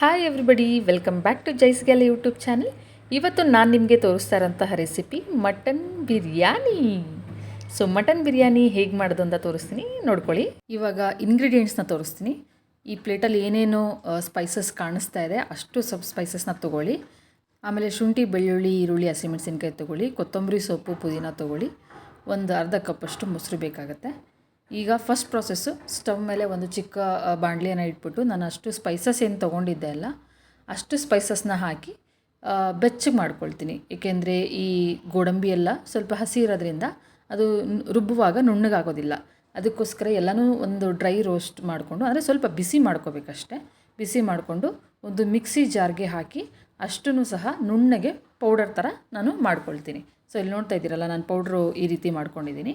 Hi everybody welcome back to ಜೈಸ್ಗೆಲ್ YouTube channel ಇವತ್ತು ನಾನು ನಿಮಗೆ ತೋರಿಸ್ತಾ ಇರೋಂತಹ recipe mutton biryani so mutton biryani ಹೇಗೆ ಮಾಡೋದು ಅಂತ ತೋರಿಸ್ತೀನಿ. ನೋಡ್ಕೊಳ್ಳಿ. ಇವಾಗ ಇಂಗ್ರೀಡಿಯೆಂಟ್ಸ್ನ ತೋರಿಸ್ತೀನಿ. ಈ ಪ್ಲೇಟಲ್ಲಿ ಏನೇನು ಸ್ಪೈಸಸ್ ಕಾಣಿಸ್ತಾ ಇದೆ. ಅಷ್ಟು ಸಬ್ ಸ್ಪೈಸಸ್ನ ತೊಗೊಳ್ಳಿ. ಆಮೇಲೆ ಶುಂಠಿ, ಬೆಳ್ಳುಳ್ಳಿ, ಈರುಳ್ಳಿ, ಹಸಿಮೆಣಸಿನ್ಕಾಯಿ ತೊಗೊಳ್ಳಿ. ಕೊತ್ತಂಬರಿ ಸೊಪ್ಪು, ಪುದೀನ ತೊಗೊಳ್ಳಿ. ಒಂದು ಅರ್ಧ ಕಪ್ಪಷ್ಟು ಮೊಸರು ಬೇಕಾಗುತ್ತೆ. ಈಗ ಫಸ್ಟ್ ಪ್ರೊಸೆಸ್ಸು ಸ್ಟವ್ ಮೇಲೆ ಒಂದು ಚಿಕ್ಕ ಬಾಣಲಿಯನ್ನು ಇಟ್ಬಿಟ್ಟು ನಾನು ಅಷ್ಟು ಸ್ಪೈಸಸ್ ಏನು ತೊಗೊಂಡಿದ್ದೆ ಅಲ್ಲ, ಅಷ್ಟು ಸ್ಪೈಸಸ್ನ ಹಾಕಿ ಬೆಚ್ಚಗೆ ಮಾಡ್ಕೊಳ್ತೀನಿ. ಏಕೆಂದರೆ ಈ ಗೋಡಂಬಿ ಎಲ್ಲ ಸ್ವಲ್ಪ ಹಸಿ ಇರೋದ್ರಿಂದ ಅದು ರುಬ್ಬುವಾಗ ನುಣ್ಣಗಾಗೋದಿಲ್ಲ. ಅದಕ್ಕೋಸ್ಕರ ಎಲ್ಲನೂ ಒಂದು ಡ್ರೈ ರೋಸ್ಟ್ ಮಾಡಿಕೊಂಡು, ಅಂದರೆ ಸ್ವಲ್ಪ ಬಿಸಿ ಮಾಡ್ಕೋಬೇಕಷ್ಟೆ. ಬಿಸಿ ಮಾಡಿಕೊಂಡು ಒಂದು ಮಿಕ್ಸಿ ಜಾರ್ಗೆ ಹಾಕಿ ಅಷ್ಟೂ ಸಹ ನುಣ್ಣಗೆ ಪೌಡರ್ ಥರ ನಾನು ಮಾಡ್ಕೊಳ್ತೀನಿ. ಸೊ ಇಲ್ಲಿ ನೋಡ್ತಾ ಇದ್ದೀರಲ್ಲ, ನಾನು ಪೌಡ್ರು ಈ ರೀತಿ ಮಾಡ್ಕೊಂಡಿದ್ದೀನಿ.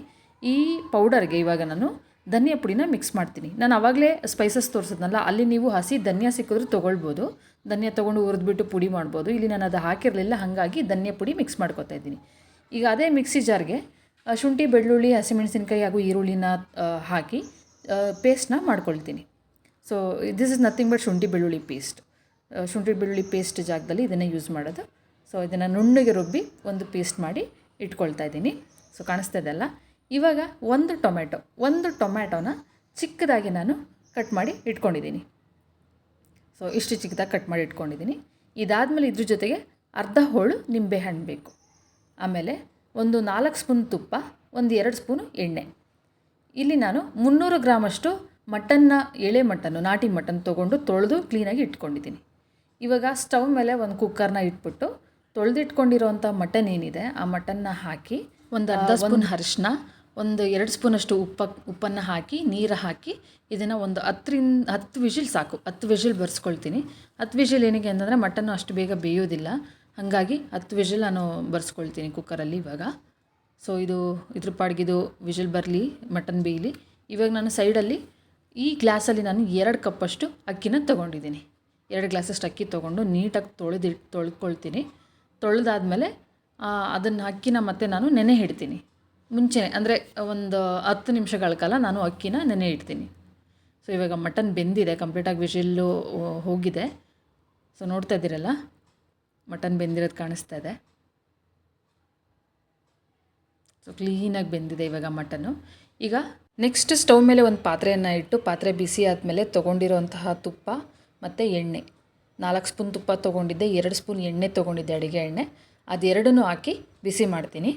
ಈ ಪೌಡರ್ಗೆ ಇವಾಗ ನಾನು ಧನಿಯಾ ಪುಡಿನ ಮಿಕ್ಸ್ ಮಾಡ್ತೀನಿ. ನಾನು ಆವಾಗಲೇ ಸ್ಪೈಸಸ್ ತೋರಿಸಿದ್ನಲ್ಲ, ಅಲ್ಲಿ ನೀವು ಹಸಿ ಧನಿಯಾ ಸಿಕ್ಕಿದ್ರೆ ತೊಗೊಳ್ಬೋದು. ಧನಿಯಾ ತೊಗೊಂಡು ಹುರಿದ್ಬಿಟ್ಟು ಪುಡಿ ಮಾಡ್ಬೋದು. ಇಲ್ಲಿ ನಾನು ಅದು ಹಾಕಿರಲಿಲ್ಲ, ಹಾಗಾಗಿ ಧನಿಯಾ ಪುಡಿ ಮಿಕ್ಸ್ ಮಾಡ್ಕೊತಾ ಇದ್ದೀನಿ. ಈಗ ಅದೇ ಮಿಕ್ಸಿ ಜಾರ್ಗೆ ಶುಂಠಿ, ಬೆಳ್ಳುಳ್ಳಿ, ಹಸಿಮೆಣಸಿನ್ಕಾಯಿ ಹಾಗೂ ಈರುಳ್ಳಿನ ಹಾಕಿ ಪೇಸ್ಟ್ನ ಮಾಡ್ಕೊಳ್ತೀನಿ. So this is nothing but ಶುಂಠಿ, ಬೆಳ್ಳುಳ್ಳಿ ಪೇಸ್ಟ್ ಶುಂಠಿ, ಬೆಳ್ಳುಳ್ಳಿ ಪೇಸ್ಟ್ ಜಾಗದಲ್ಲಿ ಇದನ್ನು ಯೂಸ್ ಮಾಡೋದು. ಸೊ ಇದನ್ನು ನುಣ್ಣಗೆ ರುಬ್ಬಿ ಒಂದು ಪೇಸ್ಟ್ ಮಾಡಿ ಇಟ್ಕೊಳ್ತಾ ಇದ್ದೀನಿ. ಸೊ ಕಾಣಿಸ್ತಾ ಇದೆಯಲ್ಲ ಇವಾಗ ಒಂದು ಟೊಮೆಟೊ ಒಂದು ಟೊಮ್ಯಾಟೊನ ಚಿಕ್ಕದಾಗಿ ನಾನು ಕಟ್ ಮಾಡಿ ಇಟ್ಕೊಂಡಿದ್ದೀನಿ. ಸೊ ಇಷ್ಟು ಚಿಕ್ಕದಾಗಿ ಕಟ್ ಮಾಡಿ ಇಟ್ಕೊಂಡಿದ್ದೀನಿ. ಇದಾದಮೇಲೆ ಇದ್ರ ಜೊತೆಗೆ ಅರ್ಧ ಹೋಳು ನಿಂಬೆಹಣ್ಣು ಬೇಕು. ಆಮೇಲೆ ಒಂದು ನಾಲ್ಕು ಸ್ಪೂನ್ ತುಪ್ಪ ಒಂದು ಎರಡು ಸ್ಪೂನು ಎಣ್ಣೆ. ಇಲ್ಲಿ ನಾನು ಮುನ್ನೂರು ಗ್ರಾಮಷ್ಟು ಮಟನ್ನ ಎಳೆ ಮಟನ್ನು ನಾಟಿ ಮಟನ್ ತೊಗೊಂಡು ತೊಳೆದು ಕ್ಲೀನಾಗಿ ಇಟ್ಕೊಂಡಿದ್ದೀನಿ. ಇವಾಗ ಸ್ಟವ್ ಮೇಲೆ ಒಂದು ಕುಕ್ಕರ್ನ ಇಟ್ಬಿಟ್ಟು ತೊಳೆದಿಟ್ಕೊಂಡಿರೋವಂಥ ಮಟನ್ ಏನಿದೆ ಆ ಮಟನ್ನ ಹಾಕಿ ಒಂದು ಅರ್ಧ ಸ್ಪೂನ್ ಅರಿಶಿನ ಒಂದು ಎರಡು ಸ್ಪೂನಷ್ಟು ಉಪ್ಪ, ಉಪ್ಪನ್ನು ಹಾಕಿ, ನೀರು ಹಾಕಿ ಇದನ್ನು ಒಂದು ಹತ್ತರಿಂದ, ಹತ್ತು ವಿಷಿಲ್ ಸಾಕು. ಹತ್ತು ವಿಷಿಲ್ ಬರ್ಸ್ಕೊಳ್ತೀನಿ. ಹತ್ತು ವಿಷಿಲ್ ಏನಿಗೆ ಅಂತಂದರೆ ಮಟನ್ನು ಅಷ್ಟು ಬೇಗ ಬೇಯೋದಿಲ್ಲ. ಹಾಗಾಗಿ ಹತ್ತು ವಿಷಿಲ್ ನಾನು ಬರ್ಸ್ಕೊಳ್ತೀನಿ ಕುಕ್ಕರಲ್ಲಿ ಇವಾಗ. ಸೊ ಇದು ಇದ್ರ ಪಾಡ್ಗಿದು ವಿಷಲ್ ಬರಲಿ, ಮಟನ್ ಬೇಯಲಿ. ಇವಾಗ ನಾನು ಸೈಡಲ್ಲಿ ಈ ಗ್ಲಾಸಲ್ಲಿ ನಾನು ಎರಡು ಕಪ್ಪಷ್ಟು ಅಕ್ಕಿನ ತೊಗೊಂಡಿದ್ದೀನಿ. ಎರಡು ಗ್ಲಾಸಷ್ಟು ಅಕ್ಕಿ ತೊಗೊಂಡು ನೀಟಾಗಿ ತೊಳೆದಿಟ್ಟು ತೊಳ್ಕೊಳ್ತೀನಿ. ತೊಳೆದಾದ್ಮೇಲೆ ಅದನ್ನು ಅಕ್ಕಿನ ಮತ್ತೆ ನಾನು ನೆನೆ ಇಡ್ತೀನಿ ಮುಂಚೆ ಅಂದರೆ ಒಂದು ಹತ್ತು ನಿಮಿಷಗಳ ಕಾಲ ನಾನು ಅಕ್ಕಿನ ನೆನೆ ಇಡ್ತೀನಿ. ಸೊ ಇವಾಗ ಮಟನ್ ಬೆಂದಿದೆ ಕಂಪ್ಲೀಟಾಗಿ ವಿಷಿಲ್ಲು ಹೋಗಿದೆ. ಸೊ ನೋಡ್ತಾ ಇದ್ದೀರಲ್ಲ, ಮಟನ್ ಬೆಂದಿರೋದು ಕಾಣಿಸ್ತಾ ಇದೆ. ಸೊ ಕ್ಲೀನಾಗಿ ಬೆಂದಿದೆ ಇವಾಗ ಮಟನ್ನು. ಈಗ ನೆಕ್ಸ್ಟ್ ಸ್ಟವ್ ಮೇಲೆ ಒಂದು ಪಾತ್ರೆಯನ್ನು ಇಟ್ಟು, ಪಾತ್ರೆ ಬಿಸಿ ಆದಮೇಲೆ ತೊಗೊಂಡಿರೋಂತಹ ತುಪ್ಪ ಮತ್ತು ಎಣ್ಣೆ. ನಾಲ್ಕು ಸ್ಪೂನ್ ತುಪ್ಪ ತೊಗೊಂಡಿದ್ದೆ, ಎರಡು ಸ್ಪೂನ್ ಎಣ್ಣೆ ತೊಗೊಂಡಿದ್ದೆ ಅಡುಗೆ ಎಣ್ಣೆ. ಅದೆರಡನ್ನೂ ಹಾಕಿ ಬಿಸಿ ಮಾಡ್ತೀನಿ.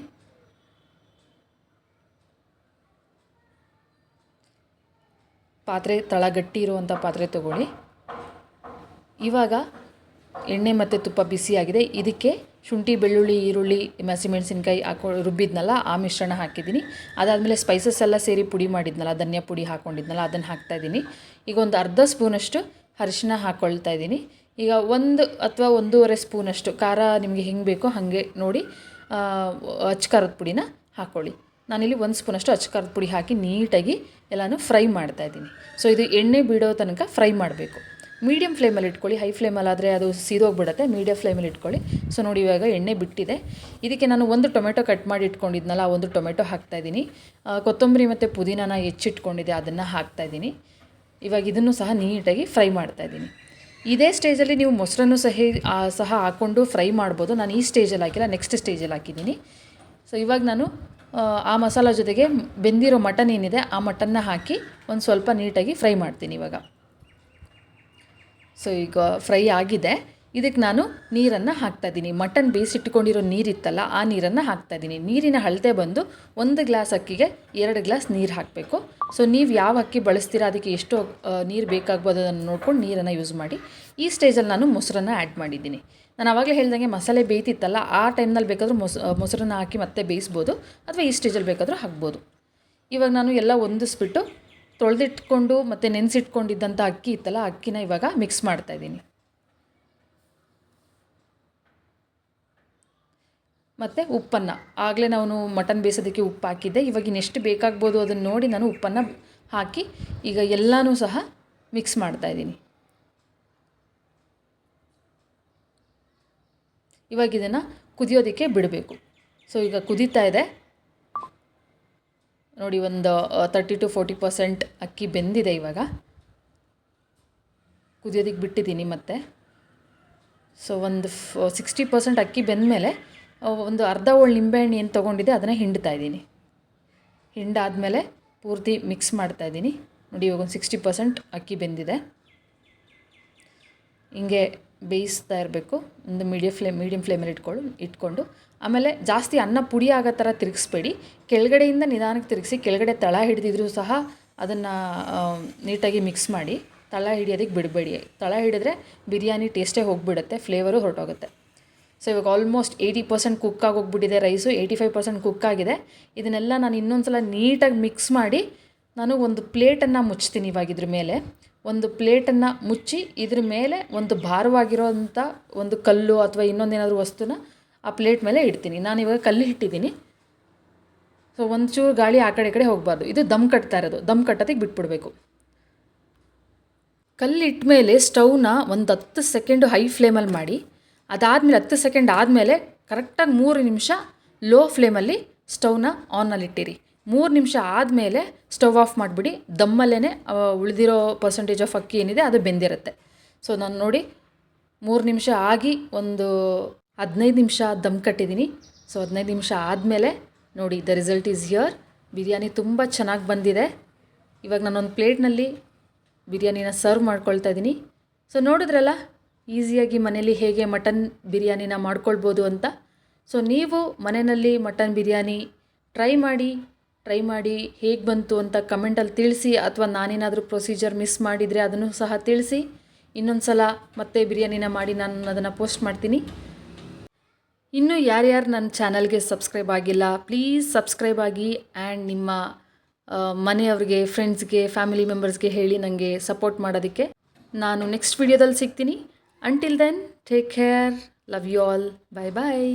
ಪಾತ್ರೆ ತಳ ಗಟ್ಟಿ ಇರುವಂಥ ಪಾತ್ರೆ ತೊಗೊಳ್ಳಿ. ಇವಾಗ ಎಣ್ಣೆ ಮತ್ತು ತುಪ್ಪ ಬಿಸಿಯಾಗಿದೆ ಇದಕ್ಕೆ ಶುಂಠಿ, ಬೆಳ್ಳುಳ್ಳಿ, ಈರುಳ್ಳಿ ಹಸಿಮೆಣಸಿನ್ಕಾಯಿ ಹಾಕೊ, ರುಬ್ಬಿದ್ನಲ್ಲ, ಆ ಮಿಶ್ರಣ ಹಾಕಿದ್ದೀನಿ. ಅದಾದಮೇಲೆ ಸ್ಪೈಸಸ್ ಎಲ್ಲ ಸೇರಿ ಪುಡಿ ಮಾಡಿದ್ನಲ್ಲ, ಧನಿಯಾ ಪುಡಿ ಹಾಕ್ಕೊಂಡಿದ್ನಲ್ಲ ಅದನ್ನು ಹಾಕ್ತಾಯಿದ್ದೀನಿ ಈಗ ಒಂದು ಅರ್ಧ ಸ್ಪೂನಷ್ಟು ಅರಿಶಿನ ಹಾಕ್ಕೊಳ್ತಾ ಇದ್ದೀನಿ. ಈಗ ಒಂದು ಅಥವಾ ಒಂದೂವರೆ ಸ್ಪೂನಷ್ಟು ಖಾರ ನಿಮಗೆ ಹೆಂಗೆ ಬೇಕೋ ಹಾಗೆ ನೋಡಿ ಖಾರದ ಪುಡಿನ ಹಾಕ್ಕೊಳ್ಳಿ ನಾನಿಲ್ಲಿ ಒಂದು ಸ್ಪೂನಷ್ಟು ಅಚ್ಚಕಾರದ ಪುಡಿ ಹಾಕಿ ನೀಟಾಗಿ ಎಲ್ಲನೂ ಫ್ರೈ ಮಾಡ್ತಾ ಇದ್ದೀನಿ. ಸೊ ಇದು ಎಣ್ಣೆ ಬಿಡೋ ತನಕ ಫ್ರೈ ಮಾಡಬೇಕು. ಮೀಡಿಯಮ್ ಫ್ಲೇಮಲ್ಲಿ ಇಟ್ಕೊಳ್ಳಿ. ಹೈ ಫ್ಲೇಮಲ್ಲಾದರೆ ಅದು ಸೀದೋಗಿಬಿಡುತ್ತೆ. ಮೀಡಿಯಮ್ ಫ್ಲೇಮಲ್ಲಿ ಇಟ್ಕೊಳ್ಳಿ. ಸೊ ನೋಡಿ ಇವಾಗ ಎಣ್ಣೆ ಬಿಟ್ಟಿದೆ. ಇದಕ್ಕೆ ನಾನು ಒಂದು ಟೊಮೆಟೊ ಕಟ್ ಮಾಡಿ ಇಟ್ಕೊಂಡಿದ್ನಲ್ಲ, ಆ ಒಂದು ಟೊಮೆಟೊ ಹಾಕ್ತಾಯಿದ್ದೀನಿ ಕೊತ್ತಂಬರಿ ಮತ್ತು ಪುದೀನಾನ ಹೆಚ್ಚಿಟ್ಕೊಂಡಿದ್ದೆ ಅದನ್ನು ಹಾಕ್ತಾಯಿದ್ದೀನಿ ಇವಾಗ ಇದನ್ನು ಸಹ ನೀಟಾಗಿ ಫ್ರೈ ಮಾಡ್ತಾ ಇದ್ದೀನಿ. ಇದೇ ಸ್ಟೇಜಲ್ಲಿ ನೀವು ಮೊಸರನ್ನು ಸಹ ಸಹ ಹಾಕ್ಕೊಂಡು ಫ್ರೈ ಮಾಡ್ಬೋದು. ನಾನು ಈ ಸ್ಟೇಜಲ್ಲಿ ಹಾಕಿಲ್ಲ ನೆಕ್ಸ್ಟ್ ಸ್ಟೇಜಲ್ಲಿ ಹಾಕಿದ್ದೀನಿ. ಸೊ ಇವಾಗ ನಾನು ಆ, ಮಸಾಲ ಜೊತೆಗೆ ಬೆಂದಿರೋ ಮಟನ್ ಏನಿದೆ ಆ ಮಟನ್ನ ಹಾಕಿ ಒಂದು ಸ್ವಲ್ಪ ನೀಟಾಗಿ ಫ್ರೈ ಮಾಡ್ತೀನಿ ಇವಾಗ. ಸೊ ಈಗ ಫ್ರೈ ಆಗಿದೆ. ಇದಕ್ಕೆ ನಾನು ನೀರನ್ನು ಹಾಕ್ತಾಯಿದ್ದೀನಿ ಮಟನ್ ಬೇಯಿಸಿಟ್ಕೊಂಡಿರೋ ನೀರಿತ್ತಲ್ಲ ಆ ನೀರನ್ನು ಹಾಕ್ತಾಯಿದ್ದೀನಿ ನೀರಿನ ಅಳತೆ ಬಂದು ಒಂದು ಗ್ಲಾಸ್ ಅಕ್ಕಿಗೆ ಎರಡು ಗ್ಲಾಸ್ ನೀರು ಹಾಕಬೇಕು. ಸೊ ನೀವು ಯಾವ ಅಕ್ಕಿ ಬಳಸ್ತೀರಾ ಅದಕ್ಕೆ ಎಷ್ಟು ನೀರು ಬೇಕಾಗ್ಬೋದು ಅದನ್ನು ನೋಡ್ಕೊಂಡು ನೀರನ್ನು ಯೂಸ್ ಮಾಡಿ. ಈ ಸ್ಟೇಜಲ್ಲಿ ನಾನು ಮೊಸರನ್ನು ಆ್ಯಡ್ ಮಾಡಿದ್ದೀನಿ. ನಾನು ಆವಾಗಲೇ ಹೇಳ್ದಂಗೆ ಮಸಾಲೆ ಬೇಯ್ತಿತ್ತಲ್ಲ, ಆ ಟೈಮ್ನಲ್ಲಿ ಬೇಕಾದರೂ ಮೊಸ ಮೊಸರನ್ನ ಹಾಕಿ ಮತ್ತೆ ಬೇಯಿಸ್ಬೋದು, ಅಥವಾ ಈ ಸ್ಟೇಜಲ್ಲಿ ಬೇಕಾದರೂ ಹಾಕ್ಬೋದು. ಇವಾಗ ನಾನು ಎಲ್ಲ ಹೊಂದಿಸ್ಬಿಟ್ಟು ತೊಳೆದಿಟ್ಕೊಂಡು ಮತ್ತು ನೆನೆಸಿಟ್ಕೊಂಡಿದ್ದಂಥ ಅಕ್ಕಿ ಇತ್ತಲ್ಲ ಅಕ್ಕಿನ ಇವಾಗ ಮಿಕ್ಸ್ ಮಾಡ್ತಾಯಿದ್ದೀನಿ ಮತ್ತು ಉಪ್ಪನ್ನು, ಆಗಲೇ ನಾನು ಮಟನ್ ಬೇಯಿಸೋದಕ್ಕೆ ಉಪ್ಪು ಹಾಕಿದ್ದೆ, ಇವಾಗ ಇನ್ನೆಷ್ಟು ಬೇಕಾಗ್ಬೋದು ಅದನ್ನು ನೋಡಿ ನಾನು ಉಪ್ಪನ್ನು ಹಾಕಿ ಈಗ ಎಲ್ಲನೂ ಸಹ ಮಿಕ್ಸ್ ಮಾಡ್ತಾಯಿದ್ದೀನಿ ಇವಾಗ ಇದನ್ನು ಕುದಿಯೋದಕ್ಕೆ ಬಿಡಬೇಕು. ಸೊ ಈಗ ಕುದೀತಾ ಇದೆ. ನೋಡಿ, ಒಂದು ತರ್ಟಿ ಟು ಫೋರ್ಟಿ ಪರ್ಸೆಂಟ್ ಅಕ್ಕಿ ಬೆಂದಿದೆ ಇವಾಗ. ಕುದಿಯೋದಕ್ಕೆ ಬಿಟ್ಟಿದ್ದೀನಿ ಮತ್ತೆ. ಸೊ ಒಂದು ಸಿಕ್ಸ್ಟಿ ಪರ್ಸೆಂಟ್ ಅಕ್ಕಿ ಬೆಂದಮೇಲೆ ಒಂದು ಅರ್ಧ ಹೋಳು ನಿಂಬೆಹಣ್ಣು ಏನು ತೊಗೊಂಡಿದ್ದೆ, ಅದನ್ನು ಹಿಂಡ್ತಾ ಇದ್ದೀನಿ. ಹಿಂಡಾದಮೇಲೆ ಪೂರ್ತಿ ಮಿಕ್ಸ್ ಮಾಡ್ತಾ ಇದ್ದೀನಿ. ನೋಡಿ, ಇವಾಗ ಒಂದು ಸಿಕ್ಸ್ಟಿ ಪರ್ಸೆಂಟ್ ಅಕ್ಕಿ ಬೆಂದಿದೆ. ಹಿಂಗೆ ಬೇಯಿಸ್ತಾ ಇರಬೇಕು. ಒಂದು ಮೀಡಿಯಂ ಫ್ಲೇಮ್ ಮೀಡಿಯಂ ಫ್ಲೇಮಲ್ಲಿ ಇಟ್ಕೊಂಡು ಇಟ್ಕೊಂಡು, ಆಮೇಲೆ ಜಾಸ್ತಿ ಅನ್ನ ಪುಡಿ ಆಗೋ ಥರ ತಿರುಗಿಸ್ಬೇಡಿ. ಕೆಳಗಡೆಯಿಂದ ನಿಧಾನಕ್ಕೆ ತಿರುಗಿಸಿ, ಕೆಳಗಡೆ ತಳ ಹಿಡಿದಿದ್ರೂ ಸಹ ಅದನ್ನು ನೀಟಾಗಿ ಮಿಕ್ಸ್ ಮಾಡಿ, ತಳ ಹಿಡಿಯೋದಕ್ಕೆ ಬಿಡಬೇಡಿ. ತಳ ಹಿಡಿದ್ರೆ ಬಿರಿಯಾನಿ ಟೇಸ್ಟೇ ಹೋಗಿಬಿಡುತ್ತೆ ಫ್ಲೇವರು ಹೊರಟೋಗುತ್ತೆ. ಸೊ ಇವಾಗ ಆಲ್ಮೋಸ್ಟ್ ಏಯ್ಟಿ ಪರ್ಸೆಂಟ್ ಕುಕ್ ಆಗೋಗ್ಬಿಟ್ಟಿದೆ ರೈಸು ಏಯ್ಟಿ ಫೈವ್ ಪರ್ಸೆಂಟ್ ಆಗಿದೆ. ಇದನ್ನೆಲ್ಲ ನಾನು ಇನ್ನೊಂದು ಸಲ ನೀಟಾಗಿ ಮಿಕ್ಸ್ ಮಾಡಿ, ನಾನು ಒಂದು ಪ್ಲೇಟನ್ನು ಮುಚ್ತೀನಿ ಇವಾಗ ಇದ್ರ ಮೇಲೆ. ಒಂದು ಪ್ಲೇಟನ್ನು ಮುಚ್ಚಿ ಇದ್ರ ಮೇಲೆ ಒಂದು ಭಾರವಾಗಿರೋಂಥ ಒಂದು ಕಲ್ಲು ಅಥವಾ ಇನ್ನೊಂದೇನಾದರೂ ವಸ್ತುನ ಆ ಪ್ಲೇಟ್ ಮೇಲೆ ಇಡ್ತೀನಿ. ನಾನು ಇವಾಗ ಕಲ್ಲು ಇಟ್ಟಿದ್ದೀನಿ. ಸೊ ಒಂಚೂರು ಗಾಳಿ ಆ ಕಡೆ ಕಡೆ ಹೋಗಬಾರ್ದು. ಇದು ದಮ್ ಕಟ್ತಾ ಇರೋದು. ದಮ್ ಕಟ್ಟೋದಕ್ಕೆ ಬಿಟ್ಬಿಡಬೇಕು. ಕಲ್ಲಿಟ್ಟ ಮೇಲೆ ಸ್ಟವ್ನ ಒಂದು ಹತ್ತು ಸೆಕೆಂಡು ಹೈ ಫ್ಲೇಮಲ್ಲಿ ಮಾಡಿ. ಅದಾದಮೇಲೆ ಹತ್ತು ಸೆಕೆಂಡ್ ಆದಮೇಲೆ ಕರೆಕ್ಟಾಗಿ ಮೂರು ನಿಮಿಷ ಲೋ ಫ್ಲೇಮಲ್ಲಿ ಸ್ಟವ್ನ ಆನಲ್ಲಿಟ್ಟಿರಿ ಮೂರು ನಿಮಿಷ ಆದಮೇಲೆ ಸ್ಟವ್ ಆಫ್ ಮಾಡಿಬಿಡಿ. ದಮ್ಮಲ್ಲೇ ಉಳಿದಿರೋ ಪರ್ಸೆಂಟೇಜ್ ಆಫ್ ಅಕ್ಕಿ ಏನಿದೆ ಅದು ಬೆಂದಿರುತ್ತೆ. ಸೊ ನಾನು ನೋಡಿ, ಮೂರು ನಿಮಿಷ ಆಗಿ ಒಂದು ಹದಿನೈದು ನಿಮಿಷ ದಮ್ ಕಟ್ಟಿದ್ದೀನಿ ಸೊ ಹದಿನೈದು ನಿಮಿಷ ಆದಮೇಲೆ ನೋಡಿ the result is here biryani ತುಂಬ ಚೆನ್ನಾಗಿ ಬಂದಿದೆ. ಇವಾಗ ನಾನೊಂದು ಪ್ಲೇಟ್ನಲ್ಲಿ ಬಿರಿಯಾನಿನ ಸರ್ವ್ ಮಾಡ್ಕೊಳ್ತಾ ಇದ್ದೀನಿ ಸೊ ನೋಡಿದ್ರಲ್ಲ, ಈಸಿಯಾಗಿ ಮನೇಲಿ ಹೇಗೆ ಮಟನ್ ಬಿರಿಯಾನಿನ ಮಾಡ್ಕೊಳ್ಬೋದು ಅಂತ. ಸೊ ನೀವು ಮನೆಯಲ್ಲಿ ಮಟನ್ ಬಿರಿಯಾನಿ ಟ್ರೈ ಮಾಡಿ ಟ್ರೈ ಮಾಡಿ ಹೇಗೆ ಬಂತು ಅಂತ ಕಮೆಂಟಲ್ಲಿ ತಿಳಿಸಿ ಅಥವಾ ನಾನೇನಾದರೂ ಪ್ರೊಸೀಜರ್ ಮಿಸ್ ಮಾಡಿದರೆ ಅದನ್ನು ಸಹ ತಿಳಿಸಿ. ಇನ್ನೊಂದು ಸಲ ಮತ್ತೆ ಬಿರಿಯಾನಿನ ಮಾಡಿ ನಾನು ಅದನ್ನು ಪೋಸ್ಟ್ ಮಾಡ್ತೀನಿ. ಇನ್ನು ಯಾರ್ಯಾರು ನನ್ನ ಚಾನಲ್ಗೆ ಸಬ್ಸ್ಕ್ರೈಬ್ ಆಗಿಲ್ಲ ಪ್ಲೀಸ್ ಸಬ್ಸ್ಕ್ರೈಬ್ ಆಗಿ ಆ್ಯಂಡ್ ನಿಮ್ಮ ಮನೆಯವ್ರಿಗೆ ಫ್ರೆಂಡ್ಸ್ಗೆ ಫ್ಯಾಮಿಲಿ ಮೆಂಬರ್ಸ್ಗೆ ಹೇಳಿ ನನಗೆ ಸಪೋರ್ಟ್ ಮಾಡೋದಕ್ಕೆ. ನಾನು ನೆಕ್ಸ್ಟ್ ವಿಡಿಯೋದಲ್ಲಿ ಸಿಗ್ತೀನಿ. Until then take care love you all bye bye